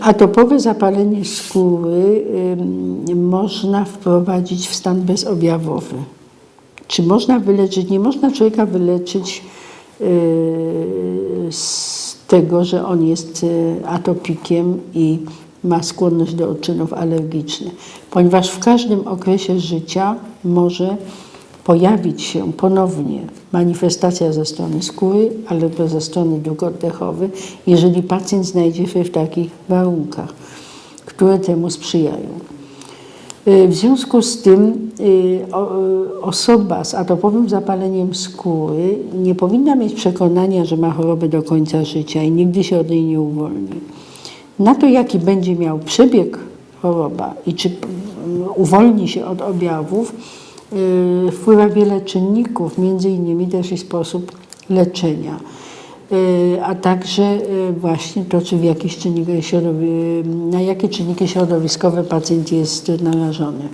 Atopowe zapalenie skóry można wprowadzić w stan bezobjawowy. Czy można wyleczyć? Nie można człowieka wyleczyć yy, z tego, że on jest yy, atopikiem i ma skłonność do odczynów alergicznych, ponieważ w każdym okresie życia może pojawić się ponownie manifestacja ze strony skóry albo ze strony dróg oddechowych, jeżeli pacjent znajdzie się w takich warunkach, które temu sprzyjają. Y, W związku z tym y, y, osoba z atopowym zapaleniem skóry nie powinna mieć przekonania, że ma chorobę do końca życia i nigdy się od niej nie uwolni. Na to, jaki będzie miał przebieg choroba i czy uwolni się od objawów, wpływa wiele czynników, między innymi też i sposób leczenia. Y, a także y, właśnie to, czy w środowi- na jakie czynniki środowiskowe pacjent jest narażony.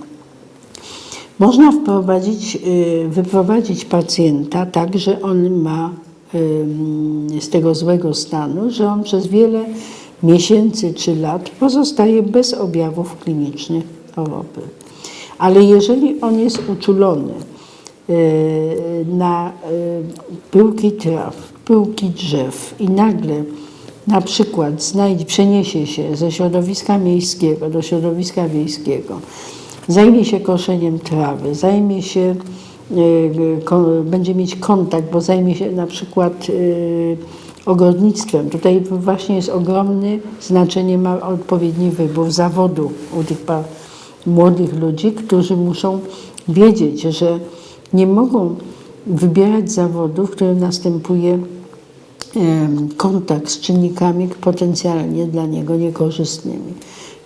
Można wprowadzić, y, wyprowadzić pacjenta tak, że on ma z tego złego stanu, że on przez wiele miesięcy czy lat pozostaje bez objawów klinicznych choroby. Ale jeżeli on jest uczulony y, na y, pyłki traw, pyłki drzew i nagle na przykład znajdzie, przeniesie się ze środowiska miejskiego do środowiska wiejskiego, zajmie się koszeniem trawy, zajmie się, ko, będzie mieć kontakt, bo zajmie się na przykład ogrodnictwem. Tutaj właśnie jest ogromne znaczenie, ma odpowiedni wybór zawodu u tych młodych ludzi, którzy muszą wiedzieć, że nie mogą wybierać zawodu, w którym następuje kontakt z czynnikami potencjalnie dla niego niekorzystnymi.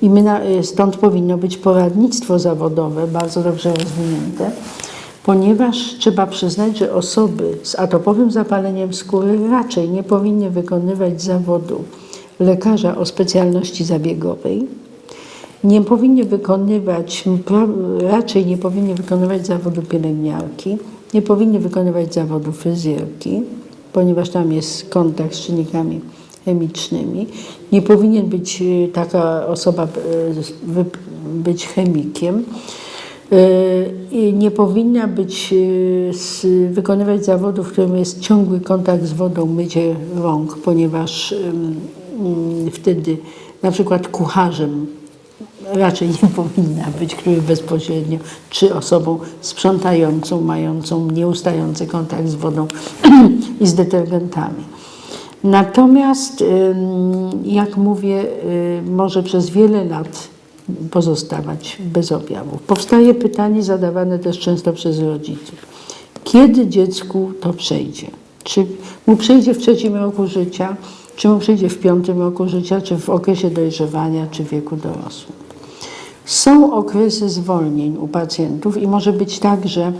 I my na, e, stąd powinno być poradnictwo zawodowe, bardzo dobrze rozwinięte, ponieważ trzeba przyznać, że osoby z atopowym zapaleniem skóry raczej nie powinny wykonywać zawodu lekarza o specjalności zabiegowej, nie powinny wykonywać, raczej nie powinny wykonywać zawodu pielęgniarki, nie powinny wykonywać zawodu fryzjerki, ponieważ tam jest kontakt z czynnikami chemicznymi. Nie powinien być e, taka osoba wy- być chemikiem. I nie powinna być, wykonywać zawodu, w którym jest ciągły kontakt z wodą, mycie rąk, ponieważ wtedy na przykład kucharzem raczej nie powinna być, który bezpośrednio, czy osobą sprzątającą, mającą nieustający kontakt z wodą i z detergentami. Natomiast, jak mówię, może przez wiele lat pozostawać bez objawów. Powstaje pytanie zadawane też często przez rodziców. Kiedy dziecku to przejdzie? Czy mu przejdzie w trzecim roku życia, czy mu przejdzie w piątym roku życia, czy w okresie dojrzewania, czy w wieku dorosłym? Są okresy zwolnień u pacjentów i może być tak, że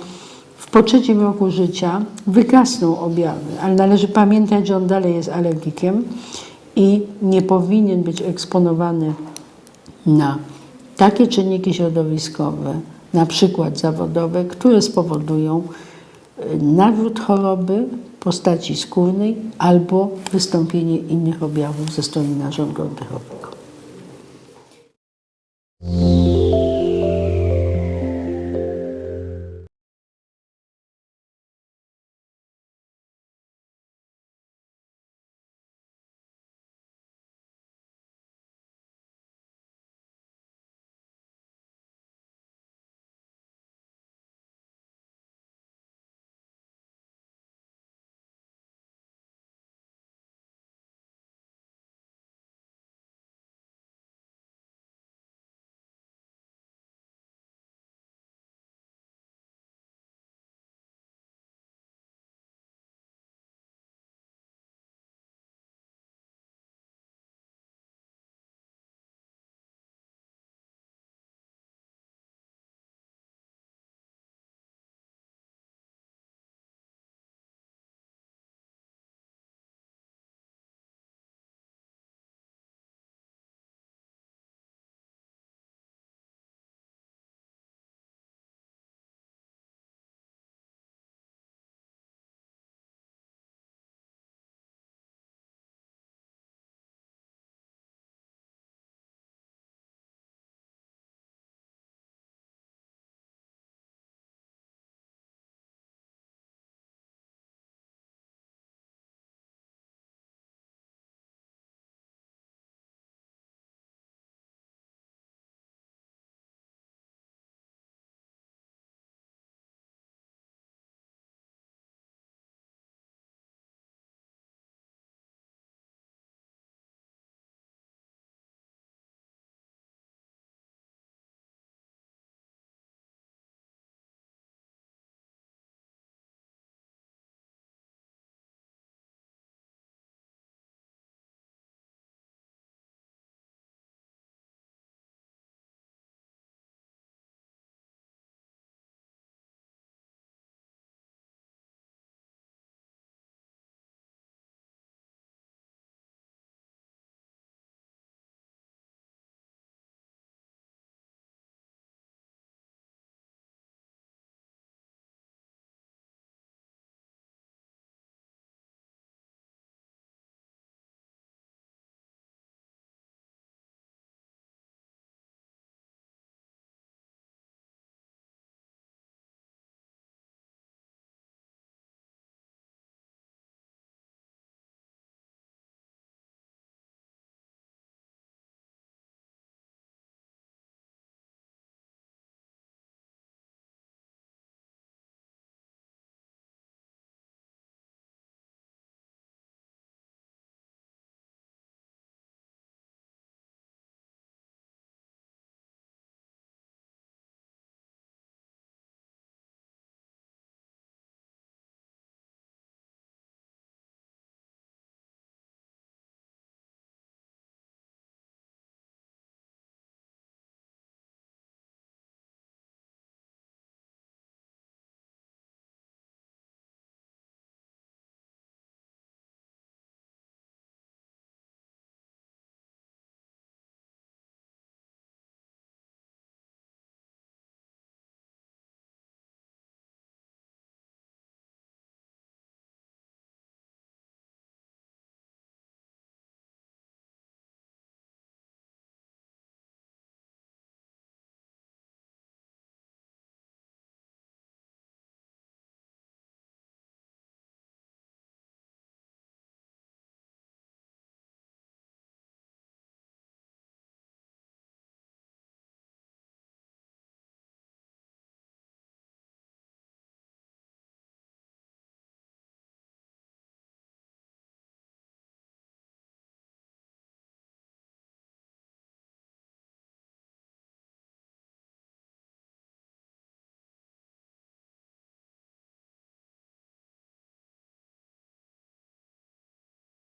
w po trzecim roku życia wygasną objawy, ale należy pamiętać, że on dalej jest alergikiem i nie powinien być eksponowany na takie czynniki środowiskowe, na przykład zawodowe, które spowodują y, nawrót choroby w postaci skórnej albo wystąpienie innych objawów ze strony narządu oddechowego.